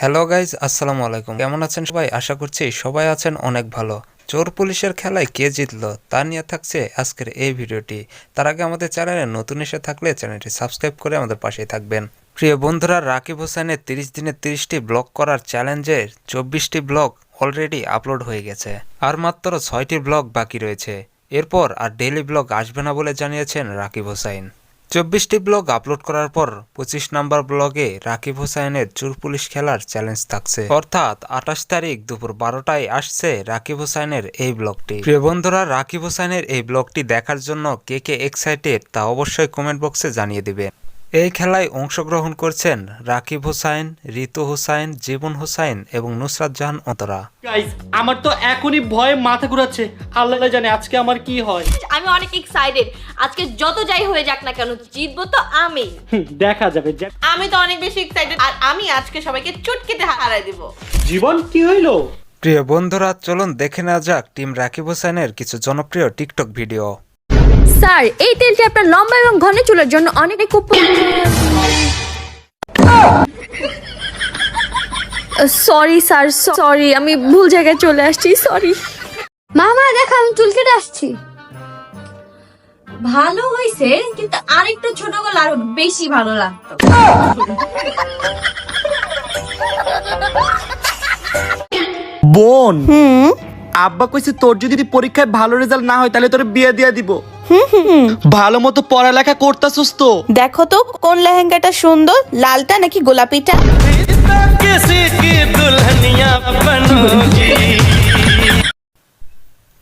Hello guys আসসালামু আলাইকুম। কেমন আছেন সবাই? আশা করছি সবাই আছেন অনেক ভালো। চোর পুলিশের খেলায় কে জিতলো তা নিয়ে থাকছে আজকের এই ভিডিওটি। তার আগে আমাদের চ্যানেলে নতুন এসে থাকলে চ্যানেলটি সাবস্ক্রাইব করে আমাদের পাশেই থাকবেন। প্রিয় বন্ধুরা, রাকিব হোসেনের তিরিশ দিনে তিরিশটি ব্লগ করার চ্যালেঞ্জের চব্বিশটি ব্লগ অলরেডি আপলোড হয়ে গেছে। আর মাত্র ছয়টি ব্লগ বাকি রয়েছে। এরপর আর ডেইলি ব্লগ আসবে না বলে জানিয়েছেন রাকিব হোসাইন চব্বিশটি ব্লগ আপলোড করার পর পঁচিশ নম্বর ব্লগে রাকিব হোসাইনের চোর পুলিশ খেলার চ্যালেঞ্জ থাকছে। অর্থাৎ আঠাশ তারিখ দুপুর বারোটায় আসছে রাকিব হোসাইনের এই ব্লগটি। প্রিয় বন্ধুরা, রাকিব হোসাইনের এই ব্লগটি দেখার জন্য কে কে এক্সাইটেড তা অবশ্যই কমেন্ট বক্সে জানিয়ে দিবেন। এই খেলায় অংশগ্রহণ করছেন রাকিব হোসাইন ঋতু হোসাইন জীবন হোসাইন এবং নুসরাত জাহান অতরা গাইস আমার তো এখনই ভয়ে মাথা ঘুরাচ্ছে। আল্লাহ জানে আজকে আমার কি হয়। আমি অনেক এক্সাইটেড আজকে যত যাই হয়ে যাক না কেন জিতবো তো আমি। দেখা যাবে আমি তো অনেক বেশি এক্সাইটেড আর আমি আজকে সবাইকে চুটকিতে হারাই দিব। জীবন কি হইল? প্রিয় বন্ধুরা চলুন দেখে নেওয়া যাক টিম রাকিব হোসাইনের কিছু জনপ্রিয় টিকটক ভিডিও স্যার এই তেলটি আপনার লম্বা এবং ঘন চুলের জন্য অনেক সরি স্যার সরি আমি ভুল জায়গায় চলে আসছি সরি মামা দেখো আমি চুল কেটে আসছি। ভালো হয়েছে কিন্তু আরেকটু ছোট করলে আরও বেশি ভালো লাগতো। বোন আব্বা কইছে তোর যদি পরীক্ষায় ভালো রেজাল্ট না হয় তাহলে তোর বিয়ে দিয়ে দিব। ভালো মতো পড়ালেখা করতাছস তো। দেখো তো কোন লেহেঙ্গাটা সুন্দর লালটা নাকি গোলাপিটা?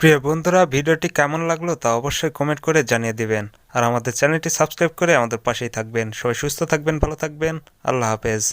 প্রিয় বন্ধুরা ভিডিওটি কেমন লাগল তা অবশ্যই কমেন্ট করে জানিয়ে দিবেন। আর আমাদের চ্যানেলটি সাবস্ক্রাইব করে আমাদের পাশেই থাকবেন। সবাই সুস্থ থাকবেন ভালো থাকবেন। আল্লাহ হাফেজ।